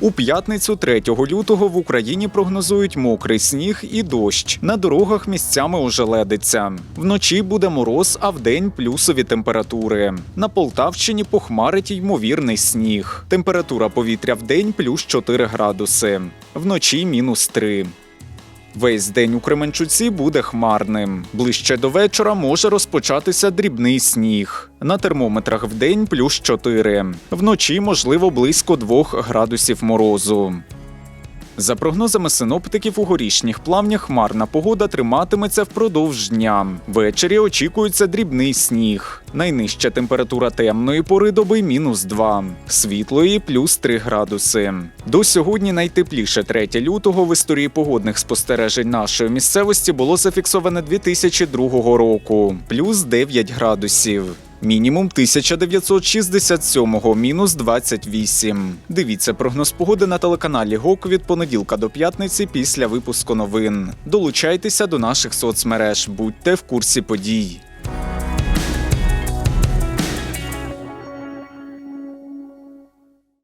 У п'ятницю 3 лютого в Україні прогнозують мокрий сніг і дощ. На дорогах місцями ожеледиться. Вночі буде мороз, а вдень плюсові температури. На Полтавщині похмарить ймовірний сніг. Температура повітря вдень плюс 4 градуси, вночі мінус 3. Весь день у Кременчуці буде хмарним. Ближче до вечора може розпочатися дрібний сніг. На термометрах в день плюс 4. Вночі, можливо, близько 2 градусів морозу. За прогнозами синоптиків, у горішніх плавнях хмарна погода триматиметься впродовж дня. Ввечері очікується дрібний сніг. Найнижча температура темної пори доби мінус 2, світлої плюс 3 градуси. До сьогодні найтепліше 3 лютого в історії погодних спостережень нашої місцевості було зафіксоване 2002 року, плюс 9 градусів. Мінімум 1967-го, мінус 28. Дивіться прогноз погоди на телеканалі ГОК від понеділка до п'ятниці після випуску новин. Долучайтеся до наших соцмереж, будьте в курсі подій.